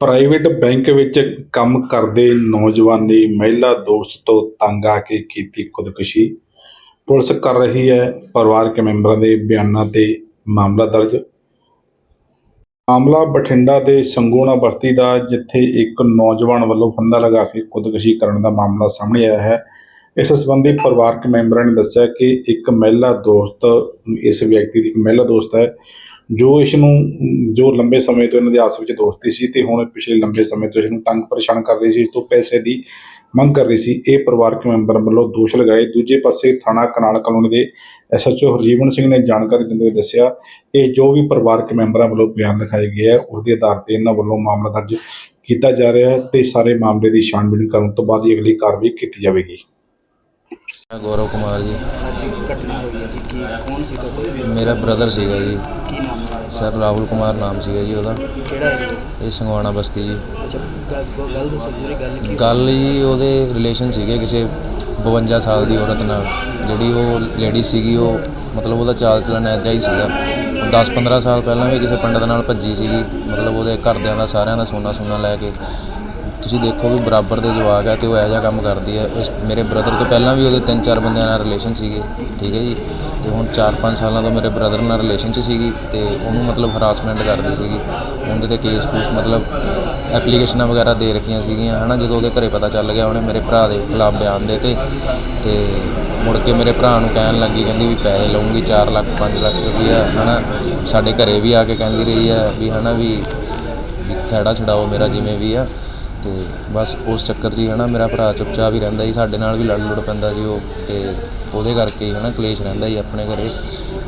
Private bank ਵਿੱਚ ਕੰਮ ਕਰਦੇ ਨੌਜਵਾਨ ਨੇ ਮਹਿਲਾ ਦੋਸਤ ਤੋਂ ਤੰਗ ਆ ਕੇ ਕੀਤੀ ਖੁਦਕੁਸ਼ੀ। ਪੁਲਿਸ ਕਰ ਰਹੀ ਹੈ ਪਰਿਵਾਰਕ ਮੈਂਬਰਾਂ ਦੇ ਬਿਆਨਾਂ ਤੇ ਮਾਮਲਾ ਦਰਜ। ਮਾਮਲਾ ਬਠਿੰਡਾ ਦੇ ਸੰਗੋਣਾ ਬਸਤੀ ਦਾ, ਜਿੱਥੇ ਇੱਕ ਨੌਜਵਾਨ ਵੱਲੋਂ ਫੰਦਾ ਲਗਾ ਕੇ ਖੁਦਕੁਸ਼ੀ ਕਰਨ ਦਾ ਮਾਮਲਾ ਸਾਹਮਣੇ ਆਇਆ ਹੈ। ਇਸ ਸੰਬੰਧੀ ਪਰਿਵਾਰਕ ਮੈਂਬਰਾਂ ਨੇ ਦੱਸਿਆ ਕਿ ਇੱਕ ਮਹਿਲਾ ਦੋਸਤ, ਇਸ ਵਿਅਕਤੀ ਦੀ ਇੱਕ ਮਹਿਲਾ ਦੋਸਤ ਹੈ ਜੋ ਇਸ ਨੂੰ ਜੋ ਲੰਬੇ ਸਮੇਂ ਤੋਂ ਇਹਨਾਂ ਦੇ ਆਪਸ ਵਿੱਚ ਦੋਸਤੀ ਸੀ ਤੇ ਹੁਣ ਪਿਛਲੇ ਲੰਬੇ ਸਮੇਂ ਤੋਂ ਇਸ ਨੂੰ ਤੰਗ ਪਰੇਸ਼ਾਨ ਕਰ ਰਹੀ ਸੀ, ਇਸ ਤੋਂ ਪੈਸੇ ਦੀ ਮੰਗ ਕਰ ਰਹੀ ਸੀ, ਇਹ ਪਰਿਵਾਰਕ ਮੈਂਬਰ ਵੱਲੋਂ ਦੋਸ਼ ਲਗਾਏ। ਦੂਜੇ ਪਾਸੇ ਥਾਣਾ ਕਨਾਲ ਕਲੋਨੀ ਦੇ ਐਸਐਚਓ ਹਰਜੀਵਨ ਸਿੰਘ ਨੇ ਜਾਣਕਾਰੀ ਦਿੰਦੇ ਹੋਏ ਦੱਸਿਆ ਕਿ ਜੋ ਵੀ ਪਰਿਵਾਰਕ ਮੈਂਬਰਾਂ ਵੱਲੋਂ ਬਿਆਨ ਲਿਖਾਏ ਗਏ ਹੈ ਉਸ ਦੇ ਆਧਾਰ ਤੇ ਇਹਨਾਂ ਵੱਲੋਂ ਮਾਮਲਾ ਦਰਜ ਕੀਤਾ ਜਾ ਰਿਹਾ ਹੈ ਤੇ ਸਾਰੇ ਮਾਮਲੇ ਦੀ ਛਾਣਬੀਣ ਕਰਨ ਤੋਂ ਬਾਅਦ ਹੀ ਅਗਲੀ ਕਾਰਵਾਈ ਕੀਤੀ ਜਾਵੇਗੀ। ਮੈਂ ਗੌਰਵ ਕੁਮਾਰ ਜੀ। ਅੱਜ ਘਟਨਾ ਹੋਈ ਹੈ ਜੀ ਕੀ ਕੌਣ ਸੀ ਤੁਹਾਡੇ ਮੇਰਾ ਬ੍ਰਦਰ ਸੀਗਾ ਜੀ। ਕੀ ਨਾਮ ਹੈ ਸਰ ਰਾਹੁਲ ਕੁਮਾਰ ਨਾਮ ਸੀਗਾ ਜੀ ਉਹਦਾ। ਕਿਹੜਾ ਹੈ ਜੀ? ਇਹ ਸੰਗਵਾਣਾ ਬਸਤੀ ਜੀ। ਅੱਛਾ ਗੱਲ ਗੱਲ- ਗੱਲ ਦੱਸੋ ਪੂਰੀ ਗੱਲ ਕੀ ਗੱਲ ਜੀ ਉਹਦੇ ਰਿਲੇਸ਼ਨ ਸੀਗੇ ਕਿਸੇ 52 ਸਾਲ ਦੀ ਔਰਤ ਨਾਲ। ਜਿਹੜੀ ਉਹ ਲੇਡੀ ਸੀਗੀ ਉਹ ਮਤਲਬ ਉਹਦਾ ਚਾਲ ਚਲਨ ਐਜਾ ਹੀ ਸੀਗਾ। 10-15 ਸਾਲ ਪਹਿਲਾਂ ਵੀ ਕਿਸੇ ਪੰਡਤ ਨਾਲ ਭੱਜੀ ਸੀਗੀ। ਮਤਲਬ ਉਹਦੇ ਘਰਦਿਆਂ ਦਾ ਸਾਰਿਆਂ ਦਾ ਸੋਨਾ ਸੋਨਾ ਲੈ ਕੇ। ਤੁਸੀਂ ਦੇਖੋ ਵੀ ਬਰਾਬਰ ਦੇ ਜਵਾਕ ਹੈ ਤੇ ਉਹ ਇਹੋ ਜਿਹਾ ਕੰਮ ਕਰਦੀ ਹੈ ਇਸ ਮੇਰੇ ਬ੍ਰਦਰ ਤੋਂ ਪਹਿਲਾਂ ਵੀ ਉਹਦੇ ਤਿੰਨ ਚਾਰ ਬੰਦਿਆਂ ਨਾਲ ਰਿਲੇਸ਼ਨ ਸੀਗੇ, ਠੀਕ ਹੈ ਜੀ? ਤੇ ਹੁਣ 4-5 ਸਾਲਾਂ ਤੋਂ ਮੇਰੇ ਬ੍ਰਦਰ ਨਾਲ ਰਿਲੇਸ਼ਨ 'ਚ ਸੀਗੀ ਤੇ ਉਹਨੂੰ ਮਤਲਬ ਹਰਾਸਮੈਂਟ ਕਰਦੀ ਸੀਗੀ। ਉਹਦੇ ਤੇ ਕੇਸ ਕੂਸ ਮਤਲਬ ਐਪਲੀਕੇਸ਼ਨਾਂ ਵਗੈਰਾ ਦੇ ਰੱਖੀਆਂ ਸੀਗੀਆਂ, ਹਨਾ? ਜਦੋਂ ਉਹਦੇ ਘਰੇ ਪਤਾ ਚੱਲ ਗਿਆ, ਉਹਨੇ ਮੇਰੇ ਭਰਾ ਦੇ ਖਿਲਾਫ ਬਿਆਨ ਦੇ ਤੇ ਤੇ ਮੁੜ ਕੇ ਮੇਰੇ ਭਰਾ ਨੂੰ ਕਹਿਣ ਲੱਗੀ, ਕਹਿੰਦੀ ਵੀ ਪੈਸੇ ਲਵਾਂਗੀ 4 ਲੱਖ 5 ਲੱਖ ਰੁਪਈਆ ਹਨਾ? ਸਾਡੇ ਘਰੇ ਵੀ ਆ ਕੇ ਕਹਿੰਦੀ ਰਹੀ ਹੈ ਵੀ, ਹਨਾ? ਵੀ ਵੀ ਖਹਿੜਾ ਛਡਾਓ ਮੇਰਾ ਜਿਵੇਂ ਵੀ ਆ। ਤੇ ਬਸ ਉਸ ਚੱਕਰ 'ਚ ਹੀ ਹੈ ਨਾ ਮੇਰਾ ਭਰਾ ਚੁੱਪਚਾਪ ਹੀ ਰਹਿੰਦਾ ਸੀ ਸਾਡੇ ਨਾਲ ਵੀ ਲੜ ਲੁੜ ਪੈਂਦਾ ਸੀ ਉਹ ਅਤੇ ਉਹਦੇ ਕਰਕੇ ਹੀ ਹੈ ਨਾ ਕਲੇਸ਼ ਰਹਿੰਦਾ ਸੀ ਆਪਣੇ ਘਰ।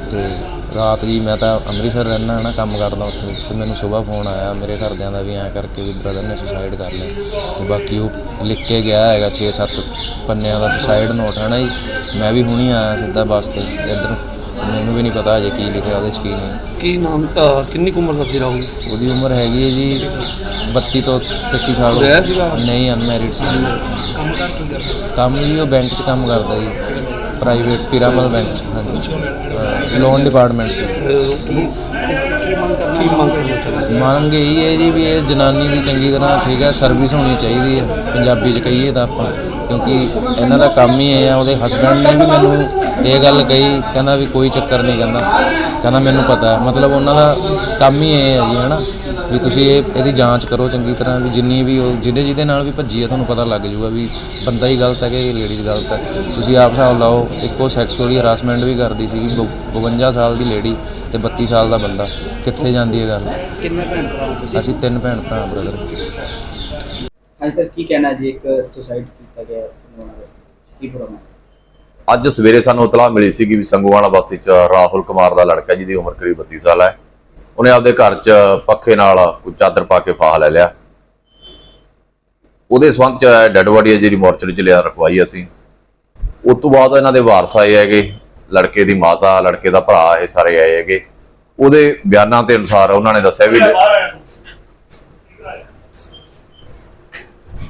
ਅਤੇ ਰਾਤ ਜੀ ਮੈਂ ਤਾਂ ਅੰਮ੍ਰਿਤਸਰ ਰਹਿੰਦਾ ਹੈ ਨਾ ਕੰਮ ਕਰਦਾ ਉੱਥੇ ਅਤੇ ਮੈਨੂੰ ਸੁਬਾਹ ਫੋਨ ਆਇਆ ਮੇਰੇ ਘਰਦਿਆਂ ਦਾ ਵੀ ਐਂ ਕਰਕੇ ਵੀ ਬ੍ਰਦਰ ਨੇ ਸੁਸਾਈਡ ਕਰ ਲਿਆ। ਅਤੇ ਬਾਕੀ ਉਹ ਲਿਖ ਕੇ ਗਿਆ ਹੈਗਾ 6-7 ਪੰਨਿਆਂ ਦਾ ਸੁਸਾਈਡ ਨੋਟ ਹੈ ਨਾ ਜੀ। ਮੈਂ ਵੀ ਹੁਣੀ ਆਇਆ ਸਿੱਧਾ ਬੱਸ ਤੇ ਇੱਧਰ। ਤੇ ਮੈਨੂੰ ਵੀ ਨਹੀਂ ਪਤਾ ਅਜੇ ਕੀ ਲਿਖਿਆ ਉਹਦੇ 'ਚ ਕੀ ਨਹੀਂ। ਕੀ ਨਾਮ ਅਹ ਕਿੰਨੀ ਕੁ ਉਮਰ ਦਾ ਸੀ ਰਾਹੁਲ? ਉਹਦੀ ਉਮਰ ਹੈਗੀ ਹੈ ਜੀ 32 ਤੋਂ 33 ਸਾਲ ਵਿਆਹਿਆ ਸੀਗਾ? ਨਹੀਂ ਅਨਮੈਰਿਡ ਸੀ। ਕਰਦਾ? ਕੰਮ ਜੀ ਉਹ ਬੈਂਕ 'ਚ ਕੰਮ ਕਰਦਾ ਜੀ। ਪ੍ਰਾਈਵੇਟ ਪਿਰਾਮਲ ਬੈਂਕ 'ਚ ਹਾਂਜੀ। ਲੋਨ ਡਿਪਾਰਟਮੈਂਟ 'ਚ। ਕੀ ਮੰਗ ਕਰਨਾ ਚਾਹੁੰਦੇ ਮੰਗ ਇਹੀ ਹੈ ਜੀ ਵੀ ਇਹ ਜਨਾਨੀ ਦੀ ਚੰਗੀ ਤਰ੍ਹਾਂ ਠੀਕ ਹੈ ਸਰਵਿਸ ਹੋਣੀ ਚਾਹੀਦੀ ਹੈ, ਪੰਜਾਬੀ 'ਚ ਕਹੀਏ ਤਾਂ ਆਪਾਂ, ਕਿਉਂਕਿ ਇਹਨਾਂ ਦਾ ਕੰਮ ਹੀ ਇਹ ਆ, ਉਹਦੇ ਹਸਬੰਡ ਨੇ ਵੀ ਮੈਨੂੰ ਇਹ ਗੱਲ ਕਹੀ, ਕਹਿੰਦਾ ਵੀ ਕੋਈ ਚੱਕਰ ਨਹੀਂ, ਕਹਿੰਦਾ ਕਹਿੰਦਾ ਮੈਨੂੰ ਪਤਾ ਮਤਲਬ ਉਹਨਾਂ ਦਾ ਕੰਮ ਹੀ ਇਹ ਹੈ ਜੀ, ਹਨਾ? ਵੀ ਤੁਸੀਂ ਇਹ ਇਹਦੀ ਜਾਂਚ ਕਰੋ ਚੰਗੀ ਤਰ੍ਹਾਂ ਵੀ ਜਿੰਨੀ ਵੀ ਉਹ ਜਿਹਦੇ ਜਿਹਦੇ ਨਾਲ ਵੀ ਭੱਜੀ ਹੈ ਤੁਹਾਨੂੰ ਪਤਾ ਲੱਗ ਜਾਊਗਾ ਵੀ ਬੰਦਾ ਹੀ ਗਲਤ ਹੈ ਕਿ ਲੇਡੀਜ਼ ਗਲਤ ਹੈ। ਤੁਸੀਂ ਆਪ ਹਿਸਾਬ ਲਾਓ ਇੱਕੋ ਸੈਕਸੁਅਲੀ ਹਰਾਸਮੈਂਟ ਵੀ ਕਰਦੀ ਸੀਗੀ ਬ- 52 ਸਾਲ ਦੀ ਲੇਡੀ ਤੇ 32 ਸਾਲ ਦਾ ਬੰਦਾ। ਕਿੱਥੇ ਜਾਂਦੀ ਹੈ ਗੱਲ? ਕਿੰਨੇ ਭੈਣ ਭਰਾ ਹੋ ਤੁਸੀਂ? ਅਸੀਂ ਤਿੰਨ ਭੈਣ ਭਰਾ ਬ੍ਰਦਰ ਹਾਂਜੀ ਸਰ ਕੀ ਕਹਿਣਾ ਜੀ? ਇੱਕ ਸੁਸਾਈਡ ਕੀਤਾ ਗਿਆ ਕੀ ਅੱਜ ਸਵੇਰੇ ਸਾਨੂੰ ਇਤਲਾਹ ਮਿਲੀ ਸੀ ਕਿ ਵੀ ਸੰਗੋਵਾਲਾ ਬਸਤੀ ਚ ਰਾਹੁਲ ਕੁਮਾਰ ਦਾ ਲੜਕਾ ਜਿਹਦੀ ਉਮਰ ਕਰੀਬ 32 ਸਾਲ ਹੈ। ਉਹਨੇ ਆਪਦੇ ਘਰ ਚ ਪੱਖੇ ਨਾਲ ਕੋਈ ਚਾਦਰ ਪਾ ਕੇ ਫਾਹ ਲੈ ਲਿਆ। ਉਹਦੇ ਸੰਬੰਧ ਚ ਡੈੱਡ ਬੋਡੀ ਹੈ ਜਿਹੜੀ ਮੋਰਚਰੀ ਚ ਲਿਆ ਰਖਵਾਈ ਅਸੀਂ। ਉਸ ਤੋਂ ਬਾਅਦ ਇਹਨਾਂ ਦੇ ਵਾਰਸ ਆਏ ਹੈਗੇ। ਲੜਕੇ ਦੀ ਮਾਤਾ ਲੜਕੇ ਦਾ ਭਰਾ ਇਹ ਸਾਰੇ ਆਏ ਹੈਗੇ। ਉਹਦੇ ਬਿਆਨਾਂ ਦੇ ਅਨੁਸਾਰ ਉਹਨਾਂ ਨੇ ਦੱਸਿਆ ਵੀ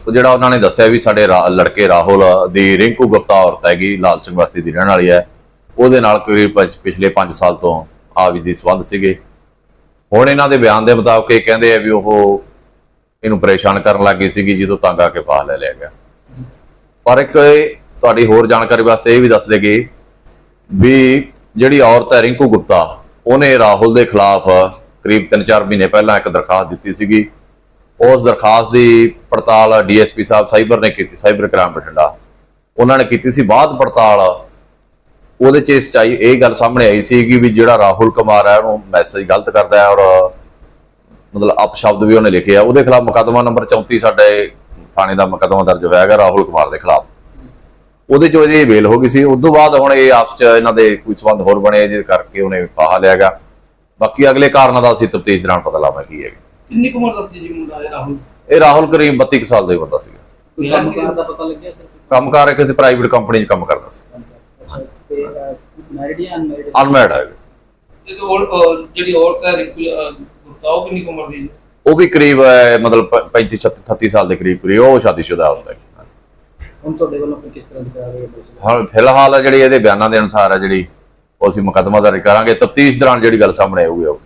ਉਹ ਜਿਹੜਾ ਉਹਨਾਂ ਨੇ ਦੱਸਿਆ ਵੀ ਸਾਡੇ ਲੜਕੇ ਰਾਹੁਲ ਦੀ ਰਿੰਕੂ ਗੁਪਤਾ ਔਰਤ ਹੈਗੀ ਲਾਲ ਸਿੰਘ ਬਸਤੀ ਦੀ ਰਹਿਣ ਵਾਲੀ ਹੈ। ਉਹਦੇ ਨਾਲ ਪਿਛ- ਪਿਛਲੇ 5 ਸਾਲ ਤੋਂ ਆਵੀ ਦੀ ਸੰਬੰਧ ਸੀਗੇ। ਹੁਣ ਇਹਨਾਂ ਦੇ ਬਿਆਨ ਦੇ ਮੁਤਾਬਕ ਇਹ ਕਹਿੰਦੇ ਆ ਵੀ ਉਹ ਇਹਨੂੰ ਪਰੇਸ਼ਾਨ ਕਰਨ ਲੱਗੀ ਸੀਗੀ ਜਦੋਂ ਤੰਗ ਆ ਕੇ ਫਾਹ ਲੈ ਲਿਆ ਗਿਆ। ਪਰ ਇੱਕ ਤੁਹਾਡੀ ਹੋਰ ਜਾਣਕਾਰੀ ਵਾਸਤੇ ਇਹ ਵੀ ਦੱਸ ਦੇਗੇ ਵੀ ਜਿਹੜੀ ਔਰਤ ਹੈ ਰਿੰਕੂ ਗੁਪਤਾ, ਉਹਨੇ ਰਾਹੁਲ ਦੇ ਖਿਲਾਫ ਕਰੀਬ 3-4 ਮਹੀਨੇ ਪਹਿਲਾਂ ਇੱਕ ਦਰਖਾਸਤ ਦਿੱਤੀ ਸੀਗੀ। ਉਸ ਦਰਖਾਸਤ ਦੀ ਪੜਤਾਲ ਡੀਐਸਪੀ ਸਾਹਿਬ ਸਾਈਬਰ ਨੇ ਕੀਤੀ, ਸਾਈਬਰ ਕ੍ਰਾਈਮ ਬਠਿੰਡਾ। ਉਹਨਾਂ ਨੇ ਕੀਤੀ ਸੀ ਬਾਅਦ ਪੜਤਾਲ ਉਹਦੇ ਚ ਇਸ ਚਾਈ ਇਹ ਗੱਲ ਸਾਹਮਣੇ ਆਈ ਸੀ ਕਿ ਵੀ ਜਿਹੜਾ ਰਾਹੁਲ ਕੁਮਾਰ ਹੈ ਉਹਨੂੰ ਮੈਸੇਜ ਗਲਤ ਕਰਦਾ ਹੈ ਔਰ ਮਤਲਬ ਅਪਸ਼ਬਦ ਵੀ ਉਹਨੇ ਲਿਖਿਆ ਉਹਦੇ ਖਿਲਾਫ ਮੁਕੱਦਮਾ ਨੰਬਰ 34 ਸਾਡੇ ਥਾਣੇ ਦਾ ਮੁਕੱਦਮਾ ਦਰਜ ਹੋਇਆ ਹੈਗਾ ਰਾਹੁਲ ਕੁਮਾਰ ਦੇ ਖਿਲਾਫ। ਉਹਦੇ ਚੋਂ ਇਹਦੀ ਬੇਲ ਹੋ ਗਈ ਸੀ। ਉਸ ਤੋਂ ਬਾਅਦ ਹੁਣ ਇਹ ਆਪਸ ਚ ਇਹਨਾਂ ਦੇ ਕੋਈ ਸੰਬੰਧ ਹੋਰ ਬਣੇ ਜਿਹਦੇ ਕਰਕੇ ਉਹਨੇ ਫਾਹਾ ਲਿਆਗਾ ਬਾਕੀ ਅਗਲੇ ਕਾਰਨਾਂ ਦਾ ਅਸੀਂ ਤਫਤੀਸ਼ ਦੌਰਾਨ ਪਤਾ ਲਾਵਾਂਗੇ ਕੀ ਹੈ ਕਿੰਨੀ ਉਮਰ ਦਾ ਸੀ ਜੀ ਮੁੰਡਾ ਇਹ ਰਾਹੁਲ? ਇਹ ਰਾਹੁਲ ਕਰੀਮ 32 ਕੁ ਸਾਲ ਦਾ ਹੀ ਬੰਦਾ ਸੀਗਾ। ਕੋਈ ਕੰਮ ਕਾਰ ਦਾ ਪਤਾ ਲੱਗਿਆ ਸਰ? ਕੰਮਕਾਰ ਹੈ ਕਿਸੇ ਪ੍ਰਾਈਵੇਟ ਕੰਪਨੀ 'ਚ ਕੰਮ ਕਰਦਾ ਸੀ। ਤੇ ਮੈਰਿਡ ਜਾਂ ਅਨਮੈਰਿਡ ਅਨਮੈਰਿਡ ਹੈ ਇਹ ਔਰ ਜਿਹੜੀ ਔਰਤ ਹੈ ਰਿੰਕੂ ਗੁਪਤਾ ਉਹ ਕਿੰਨੀ ਕੁ ਉਮਰ ਦੀ ਜੀ? ਉਹ ਵੀ ਕਰੀਬ ਹੈ, ਮਤਲਬ 35 38 ਸਾਲ ਦੇ ਕਰੀਬ ਕਰੀਬ ਉਹ ਸ਼ਾਦੀशुदा ਹੁੰਦਾ ਹੈ। ਹੁਣ ਤੁਹਾਡੇ ਵੱਲੋਂ ਕੋਈ ਕਿਸ ਤਰ੍ਹਾਂ ਦੀ ਕਾਰਵਾਈ ਹੈ? ਹੁਣ ਫਿਲਹਾਲ ਜਿਹੜੀ ਇਹਦੇ ਬਿਆਨਾਂ ਦੇ ਅਨੁਸਾਰ ਹੈ ਜਿਹੜੀ ਉਹ ਅਸੀਂ ਮੁਕੱਦਮਾ ਦਰਜ ਕਰਾਂਗੇ। ਤਫਤੀਸ਼ ਦੌਰਾਨ ਜਿਹੜੀ ਗੱਲ ਸਾਹਮਣੇ ਆਊਗੀ ਉਹ